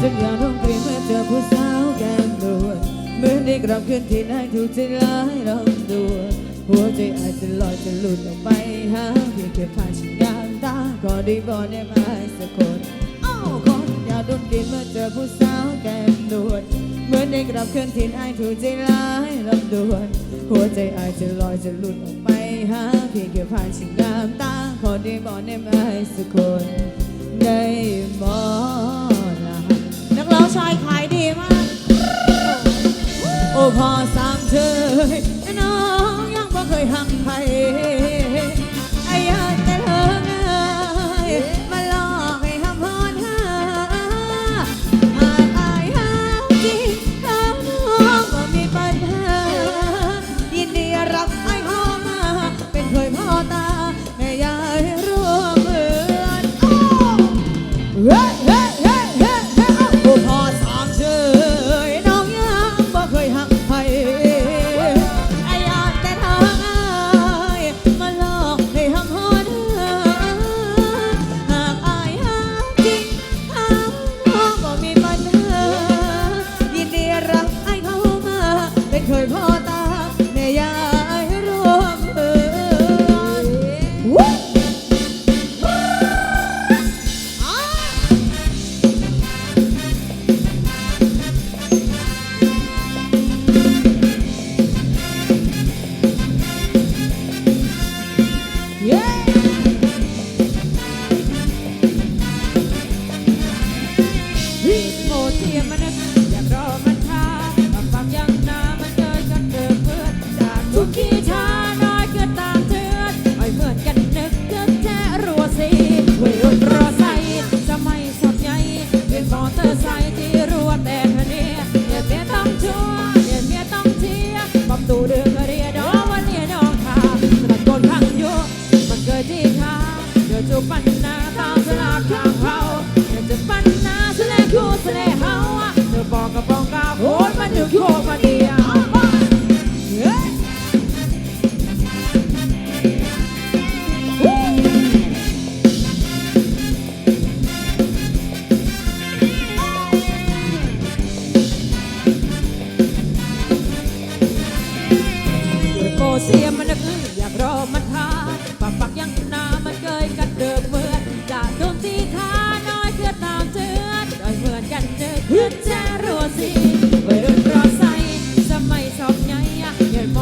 จนอยากร้องเพลงเมื่อเจอผู้สาวแก้มนวลเหมือนได้กลับคืนที่ไหนถูกใจร้ายรำดวนหัวใจอาจจะลอยจะหลุดออกไปหาเพียงแค่ผ่านฉันงามตาขอได้บอกได้ไหมสักคนอ้าวคนอยากโดนกินเมื่อเจอผู้สาวแก้มนวลเหมือนได้กลับคืนที่ไหนถูกใจร้ายรำดวนหัวใจอาจจะลอยจะหลุดออกไปหาเพียงแค่ผ่านฉันงามตาขอได้บอกได้ไหมสักคนได้มอก ชายขายดีมาก โอ้พอสามเธอ วู้ ปันนาสลากคู่สลเฮาเธอบอกกับบอกกับโหดมาถึงโคมันดี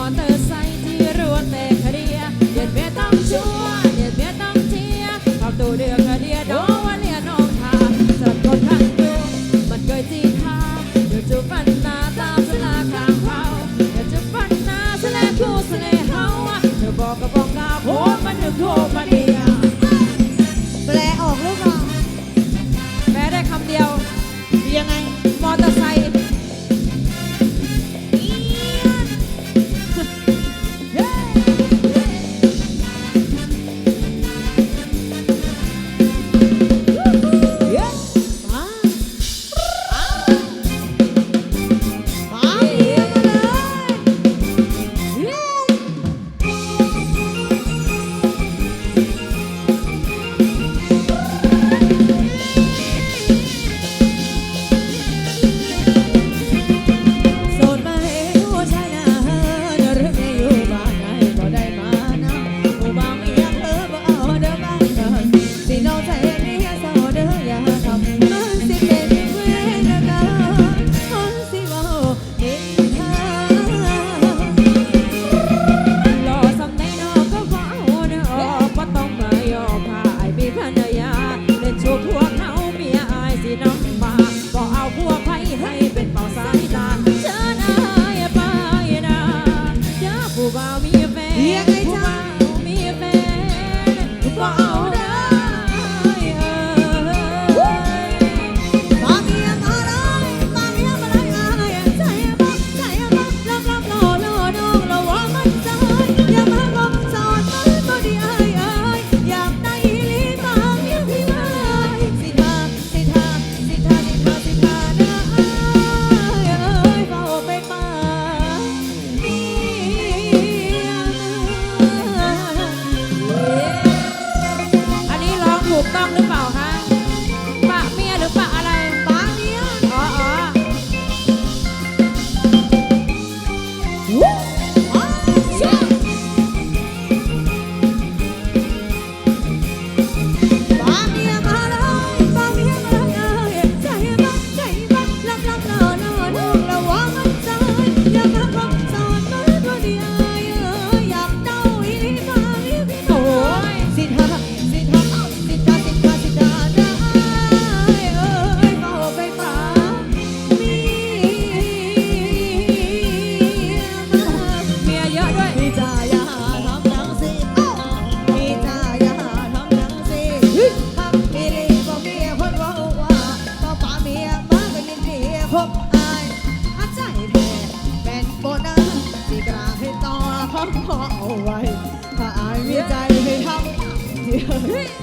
อเตอร์ไซค์ที่รัวแต่คดีเย็นเมียต้องชัวร์เย็นเมียต้องเชียร์ขับตัวเดือกคดีดอวันเลียน้องทาสำหรับคนข้างดูมันเกยที่ท่าเดี๋ยวจูฟันนาตามสลาข้างเขาเดี๋ยวจูฟันนาสลาคู่สลาเฮาเธอบอกกับบอกกับโหมันนึกโทรมาเดียวแปลออกหรือเปล่าแม้ได้คำเดียวยังไง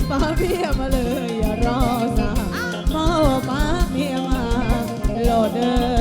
ป้าเมียมาเลยอย่ารอสาพ่อป้าเมียมาโหลดเด้อ